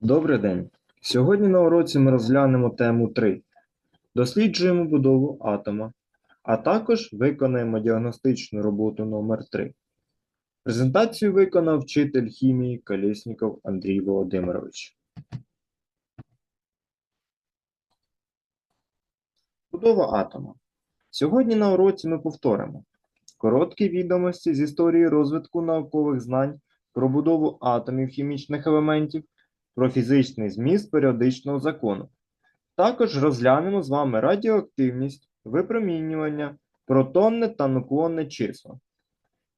Добрий день. Сьогодні на уроці ми розглянемо тему 3. Досліджуємо будову атома, а також виконаємо діагностичну роботу номер 3. Презентацію виконав вчитель хімії Колєсніков Андрій Володимирович. Будова атома. Сьогодні на уроці ми повторимо короткі відомості з історії розвитку наукових знань про будову атомів хімічних елементів, про фізичний зміст періодичного закону. Також розглянемо з вами радіоактивність, випромінювання, протонне та нуклонне числа.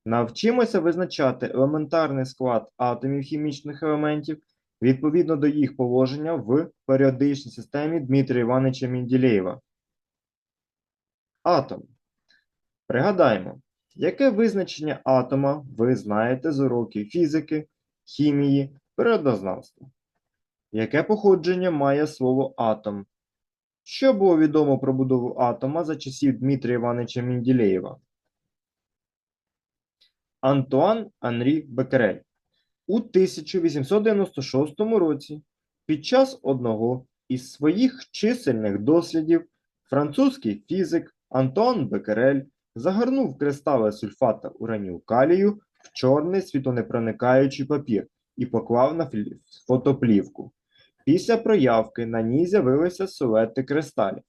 Навчимося визначати елементарний склад атомів хімічних елементів відповідно до їх положення в періодичній системі Дмитрія Івановича Менділеєва. Атом. Пригадаємо, яке визначення атома ви знаєте з уроків фізики, хімії, природознавства? Яке походження має слово атом? Що було відомо про будову атома за часів Дмитрія Івановича Менділеєва? Антуан Анрі Беккерель у 1896 році під час одного із своїх чисельних дослідів французький фізик Антуан Беккерель загорнув кристали сульфата уранію калію в чорний світонепроникаючий папір і поклав на фотоплівку. Після проявки на ній з'явилися силуети кристалів.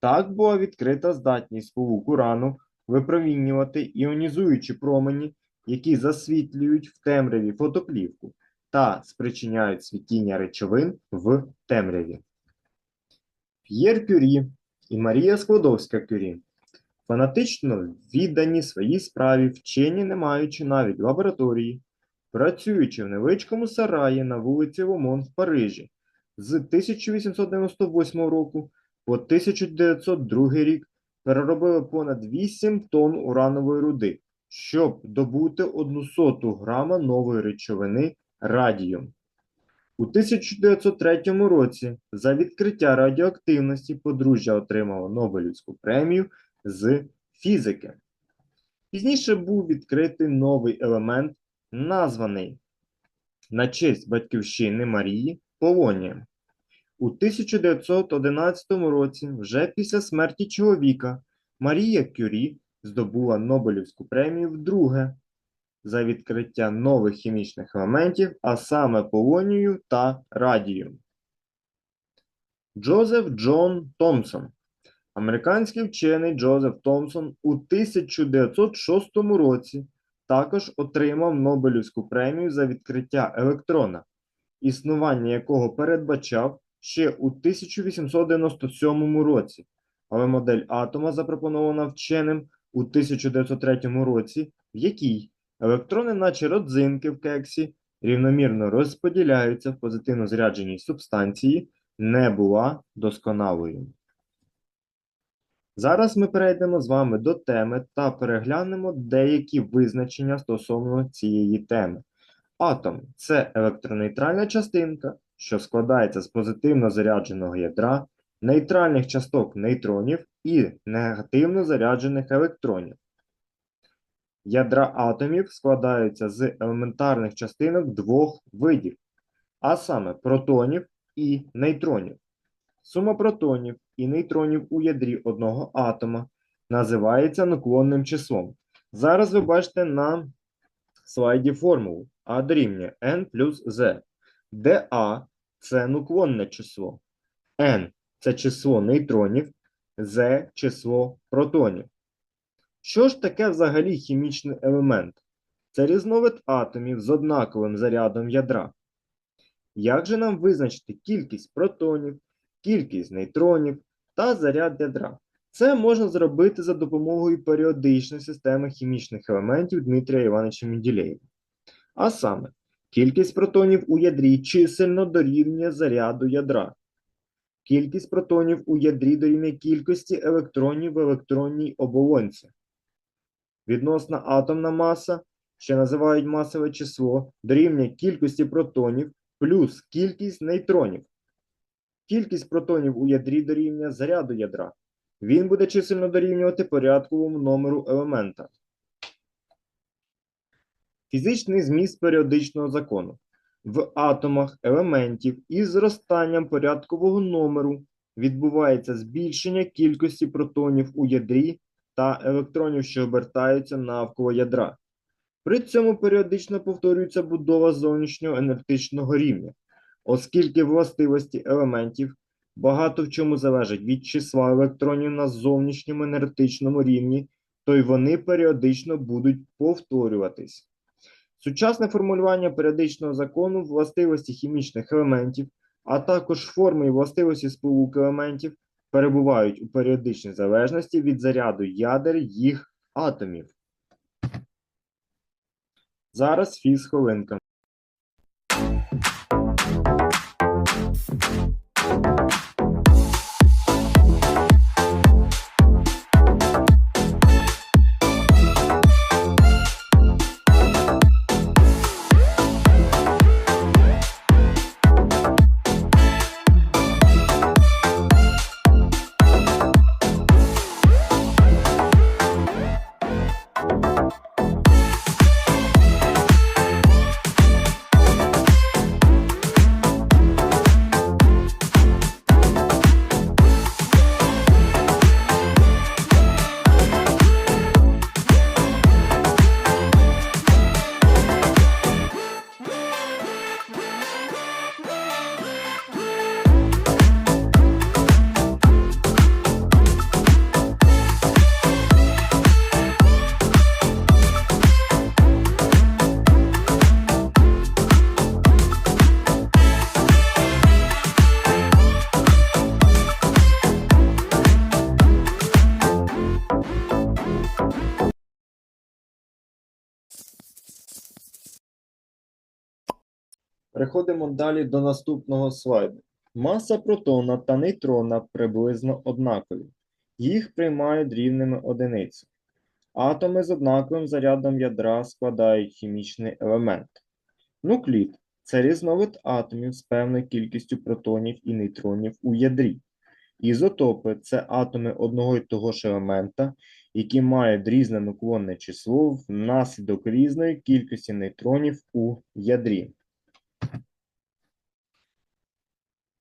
Так була відкрита здатність сполук урану випромінювати іонізуючі промені, які засвітлюють в темряві фотоплівку та спричиняють світіння речовин в темряві. П'єр Кюрі і Марія Складовська-Кюрі фанатично віддані своїй справі, вчені, не маючи навіть лабораторії, працюючи в невеличкому сараї на вулиці Ломон в Парижі з 1898 року по 1902 рік переробили понад 8 тонн уранової руди, щоб добути одну соту грама нової речовини радіум. У 1903 році за відкриття радіоактивності подружжя отримало Нобелівську премію з фізики. Пізніше був відкритий новий елемент, названий на честь батьківщини Марії Полонієм. У 1911 році, вже після смерті чоловіка, Марія Кюрі здобула Нобелівську премію вдруге за відкриття нових хімічних елементів, а саме полонію та радію. Джозеф Джон Томпсон Американський вчений Джозеф Томпсон у 1906 році також отримав Нобелівську премію за відкриття електрона, існування якого передбачав ще у 1897 році, але модель атома запропонована вченим у 1903 році, в якій електрони, наче родзинки в кексі, рівномірно розподіляються в позитивно зарядженій субстанції, не була досконалою. Зараз ми перейдемо з вами до теми та переглянемо деякі визначення стосовно цієї теми. Атом це електронейтральна частинка, що складається з позитивно зарядженого ядра, нейтральних часток нейтронів і негативно заряджених електронів. Ядра атомів складаються з елементарних частинок двох видів, а саме протонів і нейтронів. Сума протонів і нейтронів у ядрі одного атома називається наклонним числом. Зараз ви бачите на слайді формулу А дорівнює n плюс z, де А це наклонне число, n це число нейтронів, z число протонів. Що ж таке взагалі хімічний елемент? Це різновид атомів з однаковим зарядом ядра. Як же нам визначити кількість протонів, кількість нейтронів та заряд ядра? Це можна зробити за допомогою періодичної системи хімічних елементів Дмитрія Івановича Менділеєва. А саме, кількість протонів у ядрі чисельно дорівнює заряду ядра. Кількість протонів у ядрі дорівнює кількості електронів в електронній оболонці. Відносна атомна маса, що називають масове число, дорівнює кількості протонів плюс кількість нейтронів. Кількість протонів у ядрі дорівнює заряду ядра. Він буде чисельно дорівнювати порядковому номеру елемента. Фізичний зміст періодичного закону. В атомах елементів із зростанням порядкового номеру відбувається збільшення кількості протонів у ядрі та електронів, що обертаються навколо ядра. При цьому періодично повторюється будова зовнішнього енергетичного рівня, оскільки властивості елементів багато в чому залежать від числа електронів на зовнішньому енергетичному рівні, то й вони періодично будуть повторюватись. Сучасне формулювання періодичного закону властивості хімічних елементів, а також форми і властивості сполук елементів перебувають у періодичній залежності від заряду ядер їх атомів. Зараз фіз хвилинка. Переходимо далі до наступного слайду. Маса протона та нейтрона приблизно однакові. Їх приймають рівними одиницями. Атоми з однаковим зарядом ядра складають хімічний елемент. Нуклід це різновид атомів з певною кількістю протонів і нейтронів у ядрі. Ізотопи це атоми одного і того ж елемента, які мають різне нуклонне число внаслідок різної кількості нейтронів у ядрі.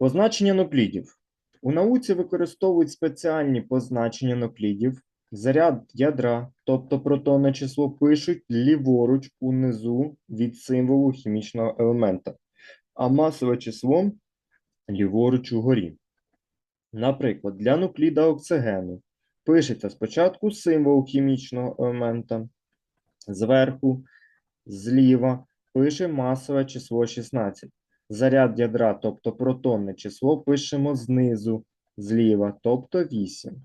Позначення нуклідів. У науці використовують спеціальні позначення нуклідів. Заряд ядра, тобто протонне число, пишуть ліворуч унизу від символу хімічного елемента, а масове число ліворуч угорі. Наприклад, для нукліда оксигену пишеться спочатку символ хімічного елемента, зверху, зліва пише масове число 16. Заряд ядра, тобто протонне число, пишемо знизу, зліва, тобто 8.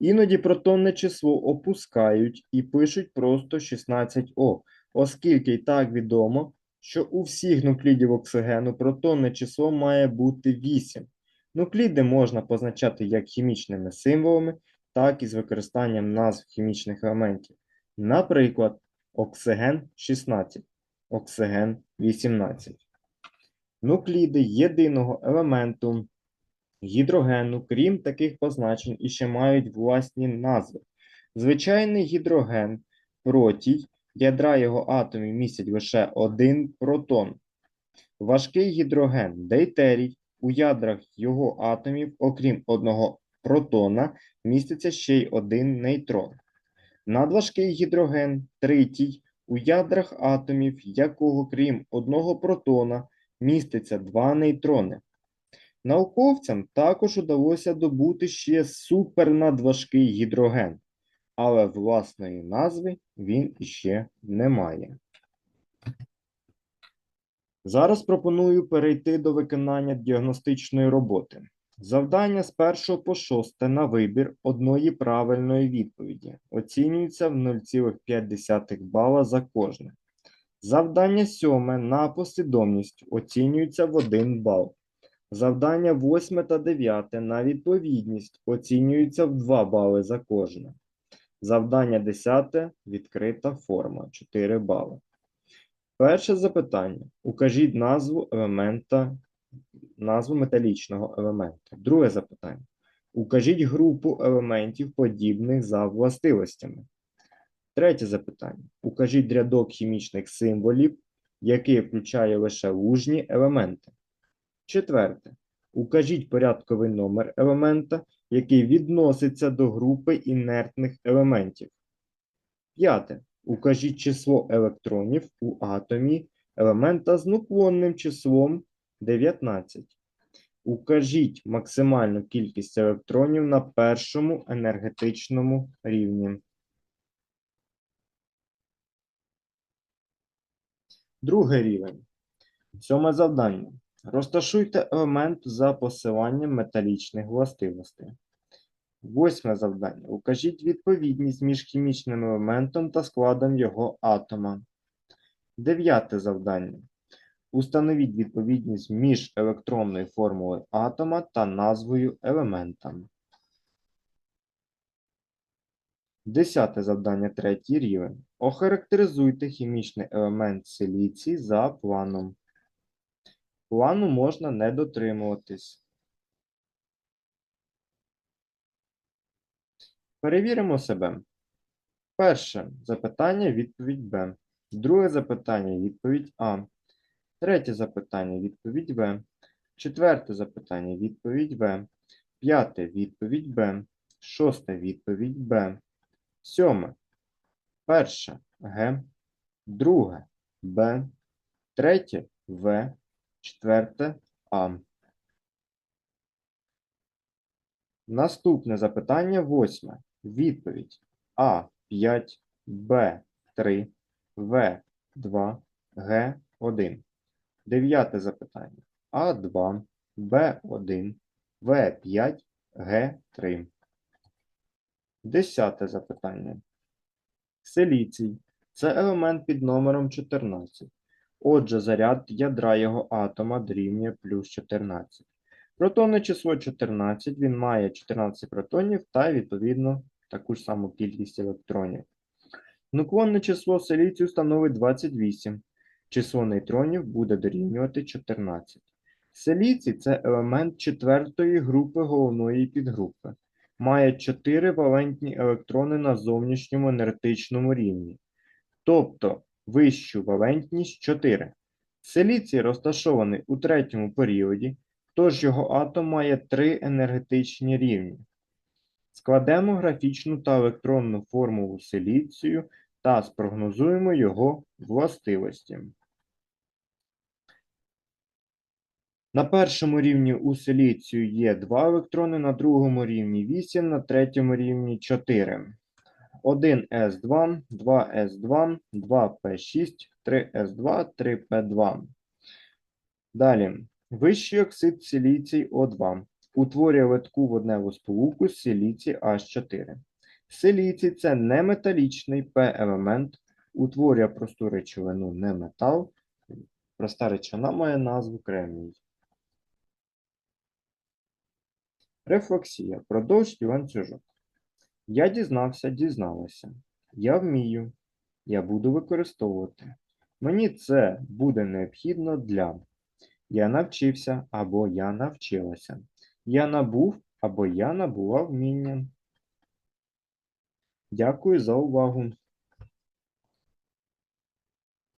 Іноді протонне число опускають і пишуть просто 16О, оскільки і так відомо, що у всіх нуклідів оксигену протонне число має бути 8. Нукліди можна позначати як хімічними символами, так і з використанням назв хімічних елементів. Наприклад, оксиген 16, оксиген 18. Нукліди єдиного елементу гідрогену, крім таких позначень, іще мають власні назви. Звичайний гідроген протій, ядра його атомів містять лише один протон. Важкий гідроген дейтерій, у ядрах його атомів, окрім одного протона, міститься ще й один нейтрон. Надважкий гідроген тритій, у ядрах атомів якого, крім одного протона, міститься два нейтрони. Науковцям також удалося добути ще супернадважкий гідроген, але власної назви він іще не має. Зараз пропоную перейти до виконання діагностичної роботи. Завдання з 1 по 6 на вибір одної правильної відповіді оцінюється в 0,5 бала за кожне. Завдання 7 на послідовність оцінюється в 1 бал. Завдання 8 та 9 на відповідність оцінюються в 2 бали за кожне. Завдання 10 відкрита форма 4 бали. Перше запитання. Укажіть назву елемента, назву металічного елемента. Друге запитання. Укажіть групу елементів, подібних за властивостями. Третє запитання. Укажіть рядок хімічних символів, який включає лише лужні елементи. Четверте. Укажіть порядковий номер елемента, який відноситься до групи інертних елементів. П'яте. Укажіть число електронів у атомі елемента з нуклонним числом 19. Укажіть максимальну кількість електронів на першому енергетичному рівні. Другий рівень. Сьоме завдання. Розташуйте елемент за посиланням металічних властивостей. Восьме завдання. Укажіть відповідність між хімічним елементом та складом його атома. Дев'яте завдання. Установіть відповідність між електронною формулою атома та назвою елемента. Десяте завдання, третій рівень. Охарактеризуйте хімічний елемент силіцій за планом. Плану можна не дотримуватись. Перевіримо себе. Перше запитання, відповідь Б. Друге запитання, відповідь А. Третє запитання, відповідь В. Четверте запитання, відповідь В. П'яте, відповідь Б. Шосте, відповідь Б. Сьоме. Перше Г. Друге Б. Третє В. Четверте А. Наступне запитання восьме. Відповідь А5, Б3, В2, Г1. Дев'яте запитання. А2, Б1, В5, Г3. Десяте запитання. Силіцій – це елемент під номером 14. Отже, заряд ядра його атома дорівнює плюс 14. Протонне число 14, він має 14 протонів та, відповідно, таку ж саму кількість електронів. Нуклонне число силіцію становить 28. Число нейтронів буде дорівнювати 14. Силіцій – це елемент четвертої групи головної підгрупи. Має 4 валентні електрони на зовнішньому енергетичному рівні. Тобто вищу валентність 4. Силіцій розташований у третьому періоді, тож його атом має 3 енергетичні рівні. Складемо графічну та електронну формулу силіцію та спрогнозуємо його властивості. На першому рівні у силіцію є 2 електрони, на другому рівні 8, на третьому рівні 4. 1s2, 2s2, 2p6, 3s2, 3p2. Далі. Вищий оксид силіцій О2 утворює литку водневу сполуку силіцій H4. Силіцій – це неметалічний П-елемент, утворює просту речовину неметал. Проста речовина має назву кремній. Рефлексія. Продовж ланцюжок. Я дізнався, дізналася. Я вмію. Я буду використовувати. Мені це буде необхідно для. Я навчився або я навчилася. Я набув або я набула вміння. Дякую за увагу.